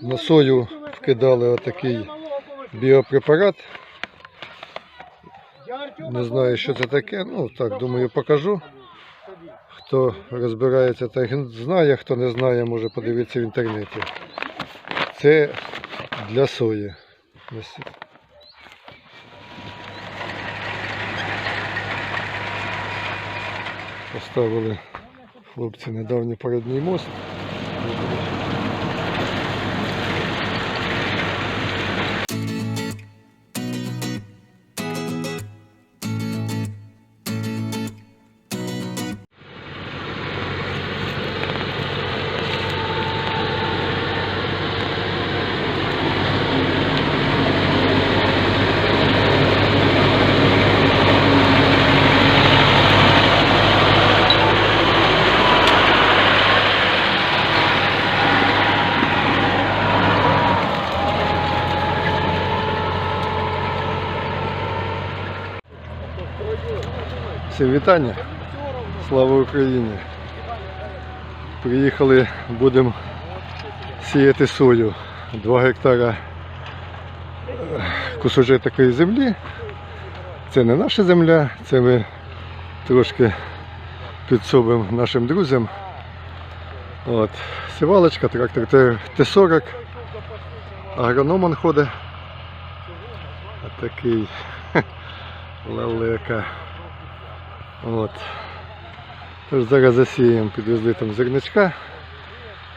На сою вкидали отакий біопрепарат. Не знаю, що це таке. Ну так, думаю, покажу. Хто розбирається, так знає, хто не знає, може подивитися в інтернеті. Це для сої. Поставили хлопці недавній передній мост. Всім вітання. Слава Україні. Приїхали, будемо сіяти сою. Два гектара е, кусочок такої землі. Це не наша земля, це ми трошки підсобимо нашим друзям. От. Сівалочка, трактор Т- Т-40. Агроном он ходить. Отакий лелека. От. Тож зараз засіємо, підвезли там зерничка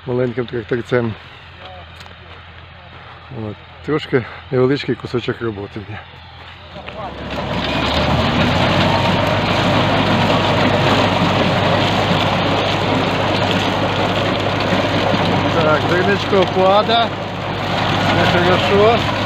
маленьким тракторцем. От. Трошки невеличкий кусочок роботи є. Так, зерничко пада. Все хорошо.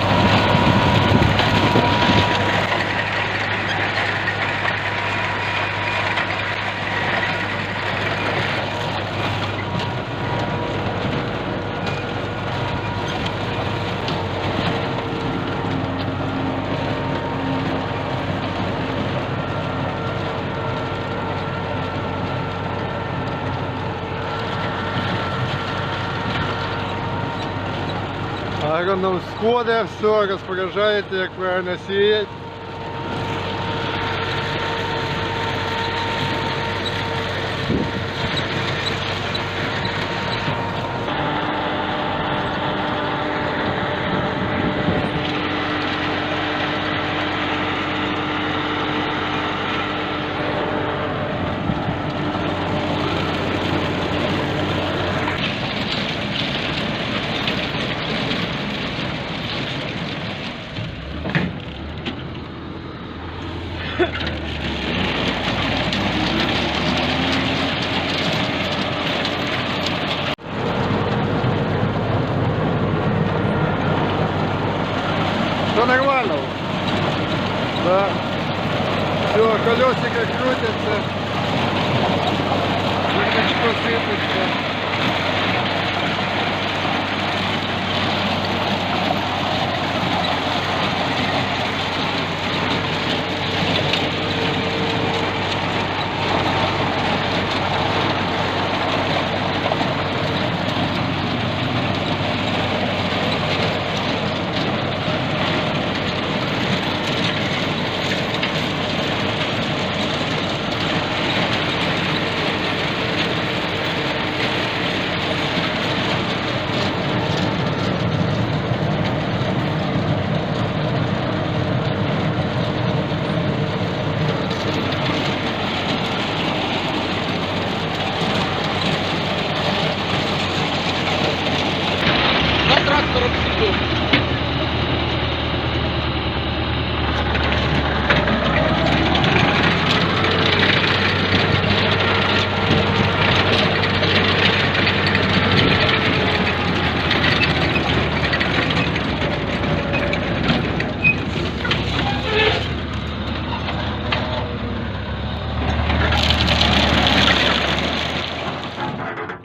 Агроном сходе все, розпоряджаєте, як правильно сіять. Все нормально. Да. Все, колесико крутится. Зерничко сыпется.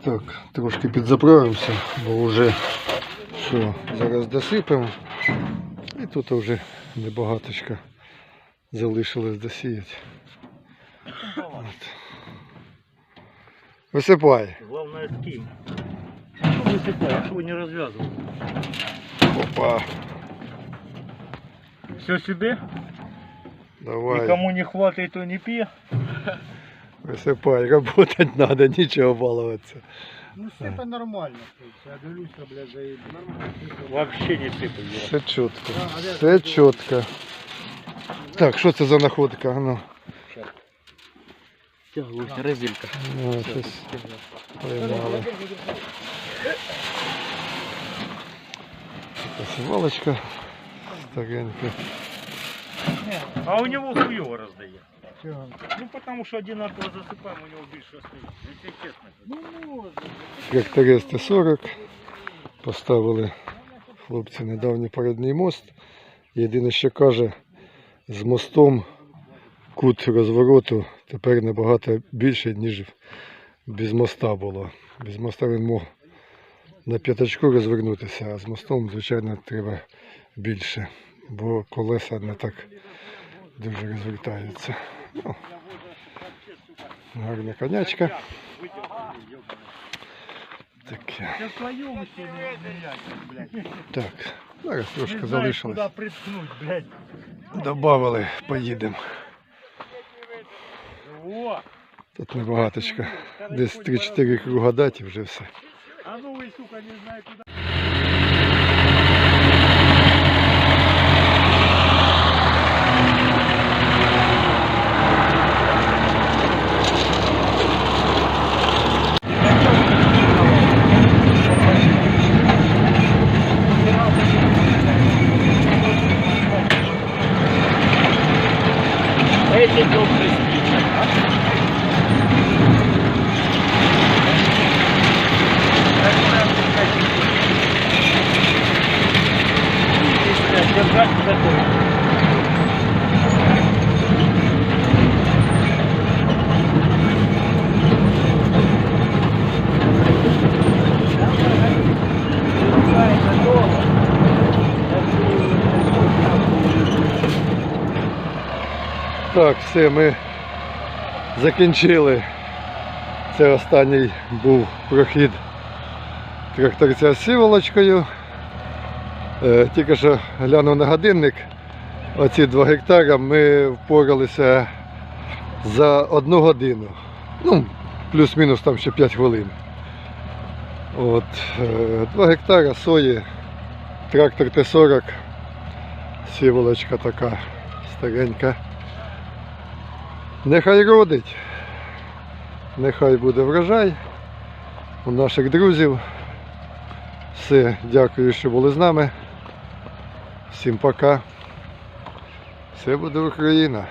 Так, трошки підзаправимося, бо вже все, зараз досипемо. І тут вже небагаточка залишилось досіяти. От. Висипай. Главное з ким. высыпай, а что не развязывал? Опа. Все себе? Давай. Никому не хватает, то не пье. Висипай, работать надо, нічого балуватися. Ну сипа нормально. Я дивлюся, блядь, заїду. Нормально. Вообще не сыпай. Все чітко. Все чітко. Так, що це за находка? А Ну, Резилька. ну щось поймали. Якась валочка старенька. А у него хуево раздает. Ну потому что одинаково засыпаем, у него больше остается. Если честно. Ну можна. Трактористи 40. Поставили хлопці недавній передній мост. Єдине, що каже, з мостом кут розвороту тепер набагато більше, ніж без моста було. Без моста він мог на п'ятачку розвернутися, а з мостом, звичайно, треба більше, бо колеса не так дуже розвертаються. Ну, гарна конячка. Таке. Так, зараз трошки залишилось. Добавили, поїдемо. Тут небагаточко. Десь 3-4 круга дати вже все. А ну вы, сука, не знаю Esse é o presbítero, tá? Thank you. Так, все, ми закінчили. Це останній був прохід тракторця з сіволочкою. Е, Тільки що глянув на годинник. Оці 2 гектара ми впоралися за одну годину. Ну, плюс-мінус там ще 5 хвилин. От, 2 гектара сої, трактор Т-40, сіволочка така старенька. Нехай родить, нехай буде врожай у наших друзів. Все, дякую, що були з нами. Всім пока. Все буде Україна.